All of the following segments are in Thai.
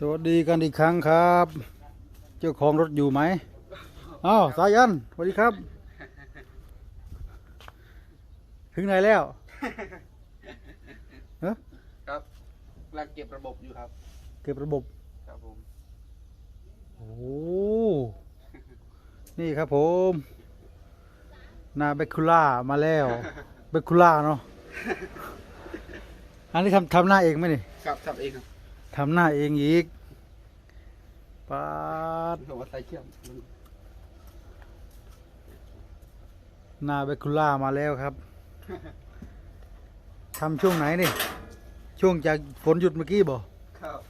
สวัสดีกันอีกครั้งครับ เจ้าของรถอยู่ไหมอ้าวสายันสวัสดีครับ ถึงไหนแล้วเอ้อครับกำลังเก็บระบบอยู่ครับ เก็บระบบครับผมโอ้นี่ครับผมนาเบคูล่ามาแล้วเบคูล่าเนาะอันนี้ทำทำหน้าเองไหมนี่ครับทำเองครับ ทำหน้าเองอีกปาดหัวใส่เชื่อมนาเบคูล่ามาแล้วครับทำช่วงไหนนี่ ช่วงจากฝนหยุดเมื่อกี้บ่ครับ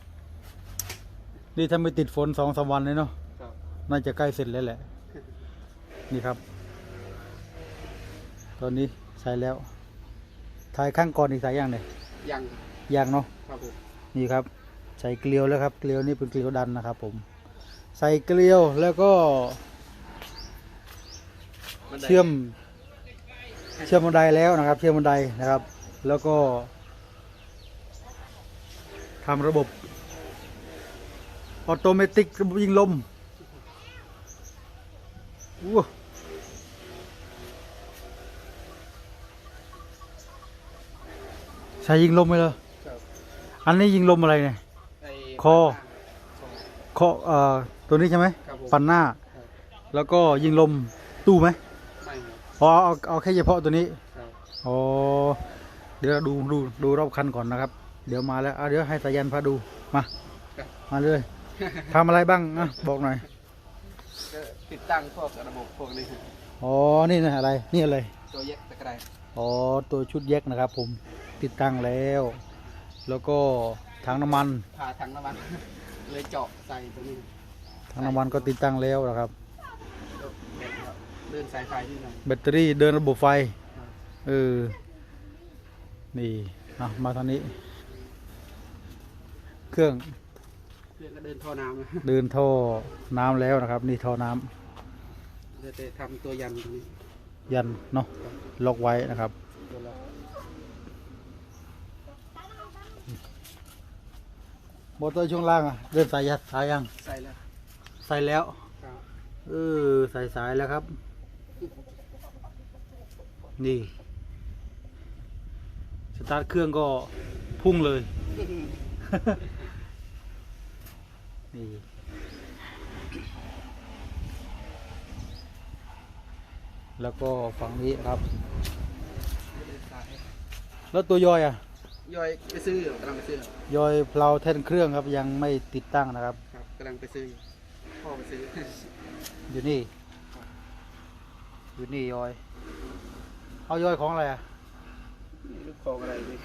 นี่ถ้าไม่ติดฝนสองสามวันเลยเนาะครับน่าจะใกล้เสร็จแล้วแหละ นี่ครับ ตอนนี้ใส่แล้วถ่ายข้างก่อนอีกสายอย่างเนี่ยยังยางเนาะครับผมนี่ครับ ใส่เกลียวแล้วครับ เกลียวนี่เป็นเกลียวดันนะครับ ผม ใส่เกลียวแล้วก็บันไดเชื่อม เชื่อมบันไดแล้วนะครับ เชื่อมบันไดนะครับ แล้วก็ทำระบบออโตเมติกระบบยิงลมอู้ใช้ยิงลมไหมเหรอครับอันนี้ยิงลมอะไรเนี่ยไอ้ คอ เคาะเอ่อตัวนี้ใช่ไหมครับผมปันหน้า ครับ แล้วก็ยิงลมตู้ไหมไม่ครับอ๋อเอาเอาแค่เฉพาะตัวนี้ ครับอ๋อ เดี๋ยวดูดูดูรอบคันก่อนนะครับ เดี๋ยวมาแล้วอะเดี๋ยวให้สายันพาดู มาครับมาเลยทำอะไรบ้างอะบอกหน่อย ก็ติดตั้งพวกระบบพวกนี้ครับอ๋อ นี่นะอะไร นี่อะไร ตัวแยกตะกร้าอ๋อ ตัวชุดแยกนะครับผม ติดตั้งแล้ว แล้วก็ ถังน้ำมันผ่าถังน้ำมัน เลยเจาะใส่ตรงนี้ถังน้ำมันก็ติดตั้งแล้วนะครับแล้วแบตก็เดินสายไฟที่ไหนอยแบตเตอรี่เดินระบบไฟครับเออนี่อะมาทางนี้ เครื่องเพื่อนก็เดินท่อน้ำนะเดินท่อน้ำแล้วนะครับ นี่ท่อน้ำเดี๋ยวจะทำตัวยันตรงนี้ยันเนาะล็อกไว้นะครับ ตัวละ มอเตอร์ช่วงล่างอะเดินสายยัดสายยังใส่แล้วใส่แล้วครับเออใส่สายแล้วครับ นี่สตาร์ทเครื่องก็พุ่งเลย นี่แล้วก็ฝั่งนี้ครับเดินสายแล้วตัวยอยอะ ย่อยไปซื้ออยู่กำลังไปซื้อครับยอยเพลาแท่นเครื่องครับยังไม่ติดตั้งนะครับ ครับกำลังไปซื้ออยู่พ่อไปซื้อ อยู่นี่ อยู่นี่ยอย เอายอยของอะไรอะลูกของอะไรนี่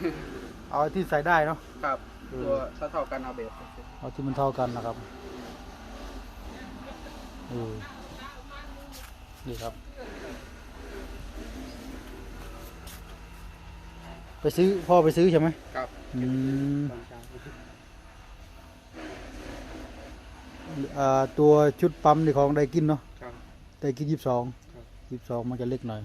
เอาที่ใส่ได้เนาะครับอืมตัวถ้าเท่ากันเอาเบสเอาที่มันเท่ากันนะครับเออนี่ครับ ไปซื้อพ่อไปซื้อใช่ไหมครับอืมตอนเช้าอ่าตัวชุดปั๊มนี่ของไดกินเนาะครับไดกินยี่สิบสองครับยี่สิบสองมันจะเล็กหน่อย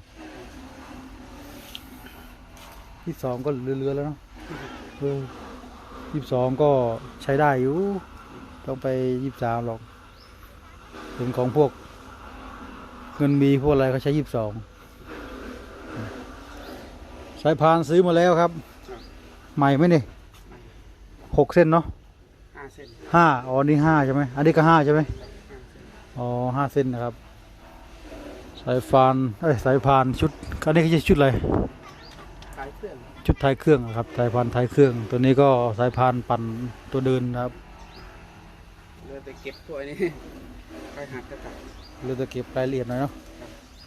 ยี่สิบสองก็เรือๆแล้วเนาะเออยี่สิบสองก็ใช้ได้อยู่ ต้องไปยี่สิบสามหรอกเป็นของพวก เงินมีพวกอะไรเขาใช้ยี่สิบสองสายพานซื้อมาแล้วครับครับ ใหม่ไหมนี่หกเส้นเนาะห้าเส้นห้าอ๋อนี่ห้าใช่ไหมอันนี้ก็ห้าใช่ไหมห้าเส้นอ๋อห้าเส้นนะครับ สายฟานเอ้ยสายพานชุดอันนี้ก็จะชุดอะไรขายเครื่องชุดท้ายเครื่องนะครับสายพานท้ายเครื่อง ตัวนี้ก็สายพานปั่นตัวเดินนะครับเลยไปเก็บตัวนี้ไปหักกระต่ายเราจะเก็บรายละเอียดหน่อยเนาะ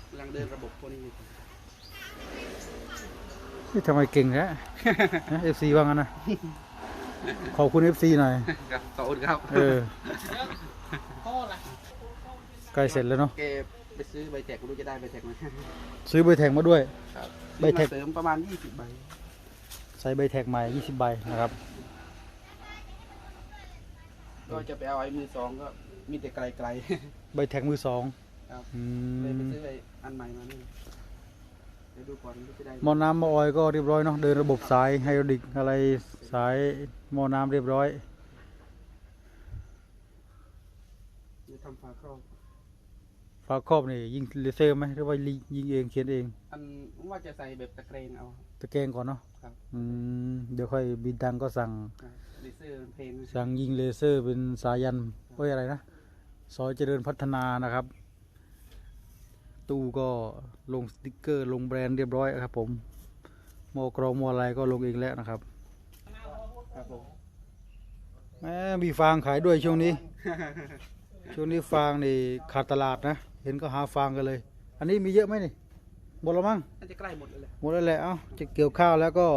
กำลังเดินระบบพวกนี้อยู่ เฮ้ยทำไมเก่งแท้เอฟซีว่างั้นนะ ขอบคุณเอฟซีหน่อย ครับขอบคุณครับเออใกล้เสร็จแล้วเนาะ เก็บไปซื้อใบแจกไม่รู้จะได้ใบแจกไหมซื้อใบแท็กมาด้วย ครับใบแท็กซื้อมาเสริมประมาณยี่สิบใบ ใส่ใบแท็กใหม่ 20 ใบนะครับ ก็จะไปเอาไอ้มือสองก็มีแต่ไกลใบแท็กมือสองๆครับอืเลยไปมซื้อไอ้อันให หมอน้ำหมอออยก็เรียบร้อยเนาะเดินระบบสายไฮดรอลิกอะไรสายหมอน้ำเรียบร้อยำฝาครอบฝาครอบนี่ยิงเลเซอร์ไหมหรือว่ายิงเองเขียนเอง อันว่าจะใส่แบบตะเกรงเอาตะแกรงก่อนเนาะครับอืมเดี๋ยวค่อยบินดังก็สั่งครับเลเซอร์เพลงสั่งยิงเลเซอร์เป็นสายันโอ้ยอะไรนะซอยเจริญพัฒนานะครับ ตู้ก็ลงสติกเกอร์ ลงแบรนด์เรียบร้อยครับผมโมกรองโมอะไรก็ลงเองแล้วนะครับครับผมแหมมีฟางขายด้วยช่วงนี้ ช่วงนี้ฟางนี่ขาดตลาดนะ เห็นก็หาฟางกันเลย อันนี้มีเยอะไหมนี่หมดแล้วมั้งน่าจะใกล้หมดแล้วแหละหมดแล้วแหละเอ้าจะเกี่ยวข้าวแล้วก็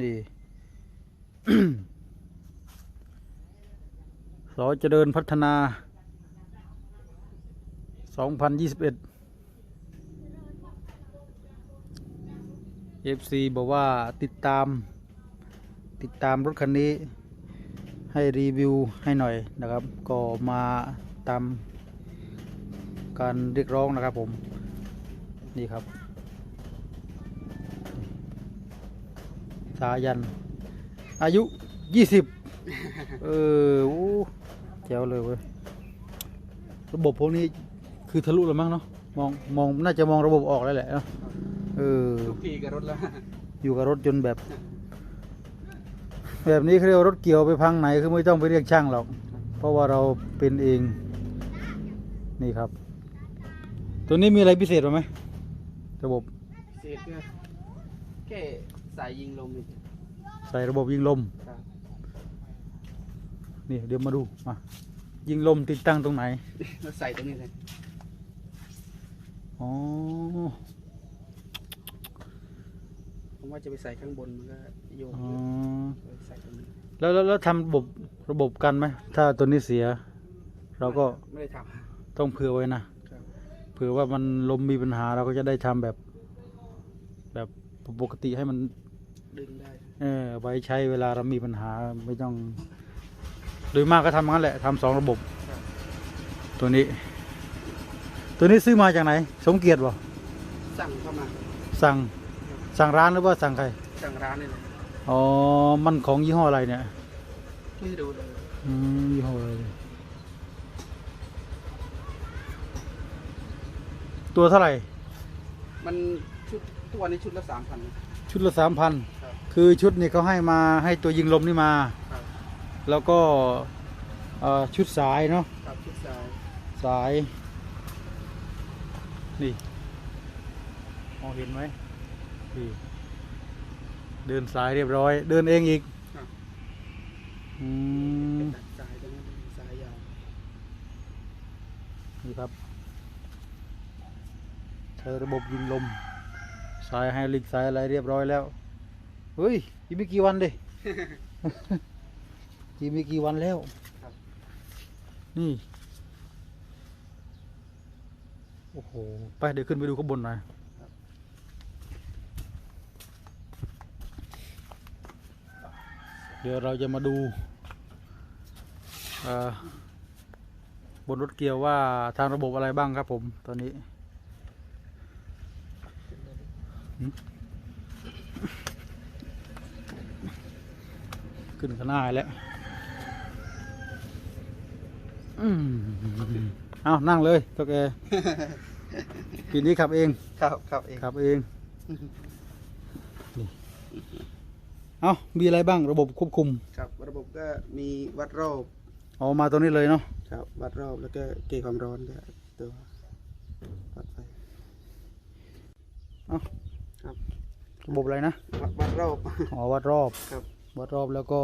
นี่สอเจริญพัฒนา 2021 FC บอกว่าติดตาม ติดตามรถคันนี้ ให้รีวิวให้หน่อยนะครับ ก็มาตามการเรียกร้องนะครับผม นี่ครับ สายัน อายุยี่สิบเออโอ้แจ๋วเลยเว้ยระบบพวกนี้ คือทะลุแล้วมั้งเนาะมองมองน่าจะมองระบบออกแล้วแหละเนาะเออทุกทีกับรถแล้วอยู่กับรถจนแบบ แบบนี้เขาเรียกว่ารถเกี่ยวไปพังไหนคือไม่ต้องไปเรียกช่างหรอก เพราะว่าเราเป็นเองนี่ครับ ตัวนี้มีอะไรพิเศษไหมระบบเศษก็แค่สายยิงลมนี่ใส่ระบบยิงลมครับนี่เดี๋ยวมาดูมายิงลมติดตั้งตรงไหนแล้วใส่ตรงนี้เลย อ๋อ ผมว่าจะไปใส่ข้างบนมันก็โยงอ๋อเยอะเลยใส่ตรงนี้แล้วแล้วแล้วทำระบบระบบกันไหม ถ้าตัวนี้เสีย เราก็ไม่ได้ทต้องเผื่อไว้นะำครับ เผื่อว่ามันลมมีปัญหาเราก็จะได้ทำแบบ แบบปกติให้มัน ดึงได้เออไว้ใช้เวลาเรามีปัญหาไม่ต้อง โดยมากก็ทำงั้นแหละทำสองระบบครับตัวนี้ ตัวนี้ซื้อมาจากไหน สมเกียรติบ่สั่งเข้ามาสั่งสั่งร้านหรือว่าสั่งใคร สั่งร้านนี่เลยอ๋อ มันของยี่ห้ออะไรเนี่ยไม่ดูเลยอืมยี่ห้ออะไรตัวเท่าไหร่ มันชุดตัวนี้ชุดละสามพัน ชุดละสามพันครับคือชุดนี้เขาให้มาให้ตัวยิงลมนี่มา ครับ แล้วก็เอ่อชุดสายเนาะ ครับชุดสายสาย นี่มองเห็นไหมนี่เดินสายเรียบร้อย เดินเองอีกครับอืมสายตรงนั้นสายยาวนี่ครับ ใช้ระบบยิงลม สายไฮดรอลิกสายอะไรเรียบร้อยแล้ว เฮ้ยอีกไม่กี่วันดิอีกไม่กี่วันแล้วครับนี่ โอ้โห ไปเดี๋ยวขึ้นไปดูข้างบนหน่อยเดี๋ยวเราจะมาดูบนรถเกียวว่าทางระบบอะไรบ้างครับผมตอนนี้ ขึ้นข้างหน้าแล้ว อืม เอานั่งเลยตัวแกปีนี้ขับเองครับครับเองขับเองนี่เอามีอะไรบ้างระบบควบคุม ครับ ระบบก็มีวัดรอบเอามาตัวนี้เลยเนาะครับวัดรอบแล้วก็เกณฑ์ความร้อนก็ตัววัดไปครับระบบอะไรนะวัดวัดรอบอ๋อวัดรอบครับวัดรอบแล้วก็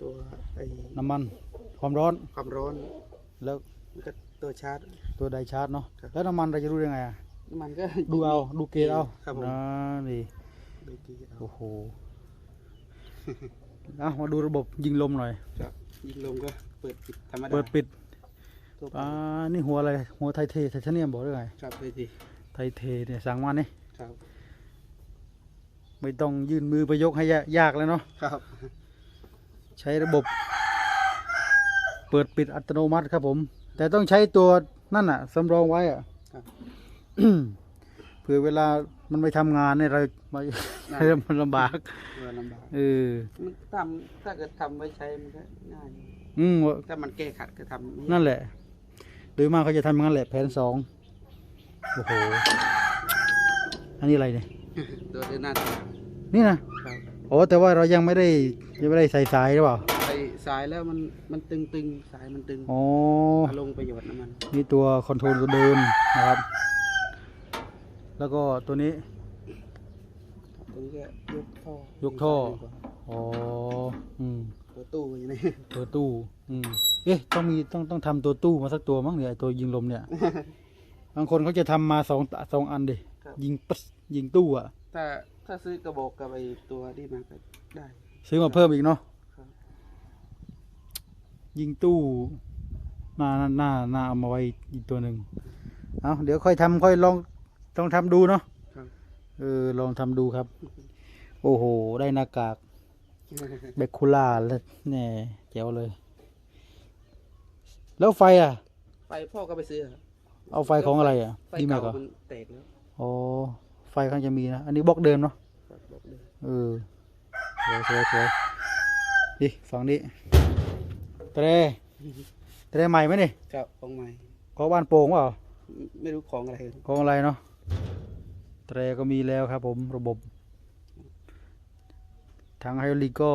ตัวไอ้น้ำมันความร้อนความร้อนแล้วแล้วก็ ตัวชาร์จ ตัวไดชาร์จเนาะครับ แล้วน้ำมันเราจะรู้ได้ไงอะน้ำมันก็ ดูเอาดูเกจเอาครับผม นะนี่ดูเกณฑ์เอาโอ้โหเอามาดูระบบยิงลมหน่อย ครับยิงลมก็เปิดปิดธรรมดาเปิดปิดตัวอ่านี่หัวอะไรหัวไทเทไทเทเนียมบอกได้ไงครับเลยทีไทเทเนี่ยสั่งมานี่ครับไม่ต้องยื่นมือไปยกให้ยายากแล้วเนาะครับใช้ระบบ เปิดปิดอัตโนมัติครับผม แต่ต้องใช้ตัวนั่นอะสำรองไว้อะครับเผื่อเวลามันไม่ทำงานเนี่ยเราไม่ได้มันลำบากเออลำบากเออมันทำถ้าเกิดทำไว้ใช้มันก็ง่ายอืมถ้ามันแก้ขัดก็ทำนั่นแหละโดยมากเขาจะทำอย่างนั้นแหละแผนสองโอ้โหอันนี้อะไรเนี่ยตัวเดินหน้าตามนี่นะครับโอ้แต่ว่าเรายังไม่ได้ยังไม่ได้ใส่สายหรือเปล่าไป สายแล้วมันมันตึงตึงๆสายมันตึงอ๋อเอาลงประโยชน์น้ำมันนี่ตัวคอนโทรลตัวเดินนะครับ แล้วก็ตัวนี้ตรงนี้ก็ยกท่อยกท่ออ๋ออืมตัวตู้อยู่นี่ตัวตู้อืมเอ๊ะต้องมีต้องต้องทำตัวตู้มาสักตัวมั้งเนี่ยไอ้ตัวยิงลมเนี่ยบางคนเขาจะทำมาสองตะสองอันดิครับยิงปั๊สยิงตู้อะถ้าถ้าซื้อกระบอกกับไอตัวนี่มาก็ได้ ซื้อมาเพิ่มอีกเนาะครับ ยิงตู้หน้าหน้าหน้าเอามาไว้อีกตัวหนึ่งเอาเดี๋ยวค่อยทำค่อยลองลองทำดูเนาะครับเออลองทำดูครับ โอ้โห ได้หน้ากากเบคคูล่าแล้วแน่แจ๋วเลย แล้วไฟอะ ไฟพ่อก็ไปซื้อครับเอาไฟของอะไรอะไฟดีมาเก่ากเหรอมันแตกแล้วอ๋อไฟเขาจะมีนะ อันนี้บล็อกเดิมเนาะครับบอกเลยเออสวยสวยสวยดิฝั่งนี้ เตรเตรใหม่ไหมนี่ครับของใหม่ของบ้านโป่งเปล่าไม่รู้ของอะไรของอะไรเนาะเตรก็มีแล้วครับ ผมระบบทางไฮดรอลิกก็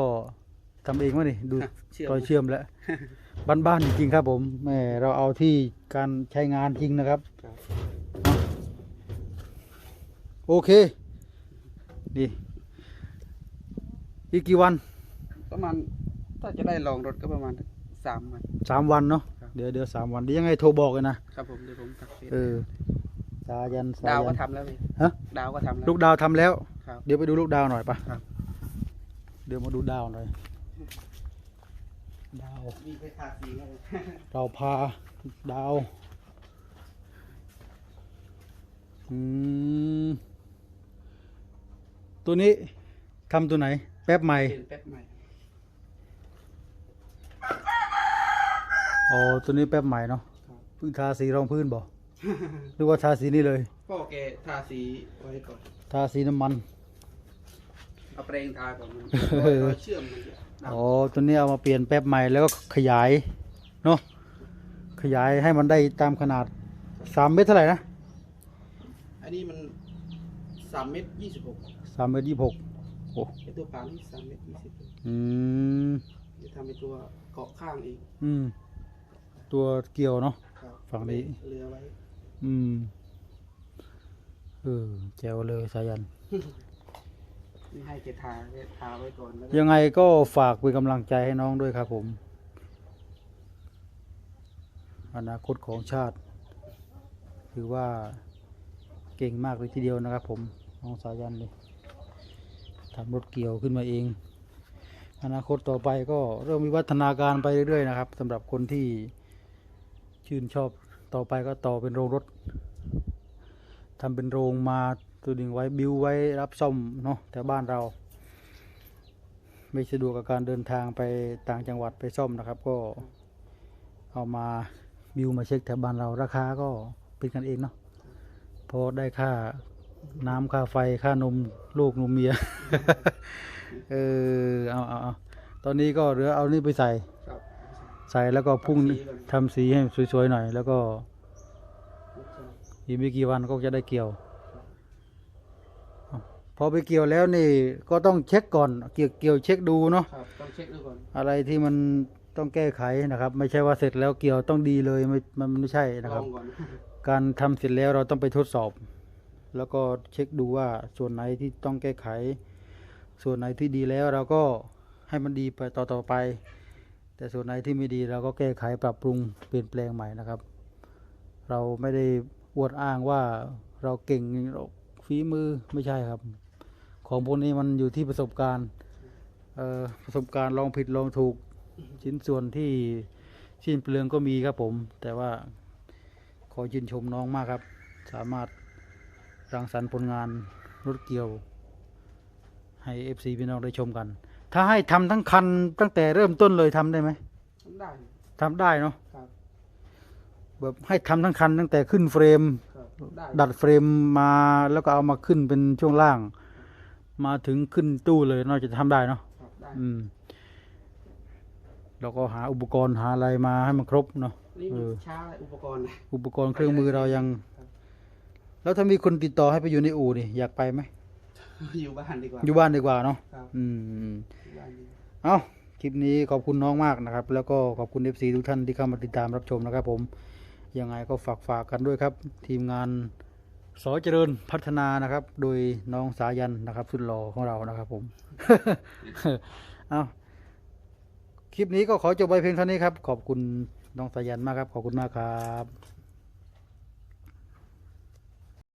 ทำเองวะนี่ดูเชื่อมรอยเชื่อมแล้วบ้านๆจริงๆครับ ผมแหม่เราเอาที่การใช้งานจริงนะครับครับ โอเคดีอีกกี่วัน ประมาณถ้าจะได้ลองรถก็ประมาณ สามวัน สามวันเนาะครับ เดี๋ยวเดี๋ยวสามวันเดี๋ยวยังไงโทรบอกเลยนะครับผมเดี๋ยวผมตักเฟซเออสายันสาดาวยัก็นทำแล้วพี่ฮะ ดาวก็ทำแล้ว ลูกดาวทำแล้ว ครับเดี๋ยวไปดูลูกดาวหน่อยปะครับ เดี๋ยวมาดูดาวหน่อยดาว มีไปทาสีแล้วเราพาดาว อืม ตัวนี้ทำตัวไหน แป๊บใหม่ เปลี่ยนแป๊บใหม่ อ๋อตัวนี้แป๊บใหม่เนาะครับ เพิ่งทาสีรองพื้นบ่หรือว่าทาสีนี่เลย พ่อแกทาสีไว้ก่อนทาสีน้ำมัน เอาแปรงทาก่อนมันเออรอยเชื่อมมันจะดำอ๋อตัวนี้เอามาเปลี่ยนแป๊บใหม่แล้วก็ขยายเนาะขยายให้มันได้ตามขนาดสามเมตรเท่าไหร่นะอันนี้มันสามเมตรยี่สิบหกสามเมตรยี่หกโอ้ไอตัวปลานี่สามเมตรยี่สิบหกอืมจะทำเป็นตัวเกาะข้างเองอืม ตัวเกี่ยวเนาะ ครับฝั่งนี้ เรือไว้ อืม เออแจ๋วเลยสายัน นี่ให้แกทาแกทาไว้ก่อนแล้วก็ยังไงก็ฝากเป็นกำลังใจให้น้องด้วยครับผม อนาคตของชาติ ถือว่าเก่งมากเลยทีเดียวนะครับผม น้องสายันเลยทำรถเกี่ยวขึ้นมาเอง อนาคตต่อไปก็เริ่มวิวัฒนาการไปเรื่อยๆนะครับสำหรับคนที่ ชื่นชอบต่อไปก็ต่อเป็นโรงรถทำเป็นโรงมาตัวหนึ่งไว้บิวไว้รับซ่อมเนาะแถวบ้านเรา ไม่สะดวกกับการเดินทางไปต่างจังหวัดไปซ่อมนะครับ ก็เอามาบิวมาเช็คแถวบ้านเราราคาก็เป็นกันเองเนาะพอได้ค่าน้ำค่าไฟค่านมลูกนมเมีย เออเอาเอาเอาตอนนี้ก็เหลือเอานี่ไปใส่ครับ ใส่แล้วก็พุ่งทำสีก่อนทำสีให้สวยๆหน่อย แล้วก็ลูกชายอีกไม่กี่วันก็จะได้เกี่ยวเอาพอไปเกี่ยวแล้วนี่ก็ต้องเช็คก่อน เกี่ยวเกี่ยวเช็คดูเนาะครับต้องเช็คดูก่อนอะไรที่มันต้องแก้ไขนะครับ ไม่ใช่ว่าเสร็จแล้วเกี่ยวต้องดีเลยไม่มันไม่ใช่นะลครัอบงก่อนการทำเสร็จแล้วเราต้องไปทดสอบ แล้วก็เช็คดูว่าส่วนไหนที่ต้องแก้ไข ส่วนไหนที่ดีแล้วเราก็ให้มันดีไปต่อต่อไป แต่ส่วนไหนที่ไม่ดีเราก็แก้ไขปรับปรุงเปลี่ยนแปลงใหม่นะครับ เราไม่ได้อวดอ้างว่าเราเก่งฝีมือไม่ใช่ครับ ของพวกนี้มันอยู่ที่ประสบการณ์ประสบการณ์ลองผิดลองถูกชิ้นส่วนที่ชิ้นเปลืองก็มีครับผม แต่ว่าขอชื่นชมน้องมากครับ สามารถรังสรรค์ผลงานรถเกี่ยว ให้ FC พี่น้องได้ชมกัน ถ้าให้ทำทั้งคันตั้งแต่เริ่มต้นเลยทำได้ไหมทำได้ ทำได้เนาะครับ แบบให้ทำทั้งคันตั้งแต่ขึ้นเฟรม ครับ ได้ดัดเฟรมมาแล้วก็เอามาขึ้นเป็นช่วงล่าง มาถึงขึ้นตู้เลยน่าจะทำได้เนาะ ครับได้อืมเราก็หาอุปกรณ์หาอะไรมาให้มันครบเนาะนี่เอมันอช้าอุปกรณ์นะอุปกรณ์เครื่องมือเรายัง แล้วถ้ามีคนติดต่อให้ไปอยู่ในอู่นี่อยากไปไหม อยู่บ้านดีกว่า อยู่บ้านดีกว่าเนาะครับ อืม อยู่บ้านดีกว่าเอาคลิปนี้ขอบคุณน้องมากนะครับ แล้วก็ขอบคุณ FC ทุกท่านที่เข้ามาติดตามรับชมนะครับผม ยังไงก็ฝากฝากกันด้วยครับ ทีมงานสอเจริญพัฒนานะครับ โดยน้องสายันนะครับ สุดหล่อของเรานะครับผม เอาคลิปนี้ก็ขอจบไปเพียงเท่านี้ครับ ขอบคุณน้องสายันมากครับ ขอบคุณมากครับ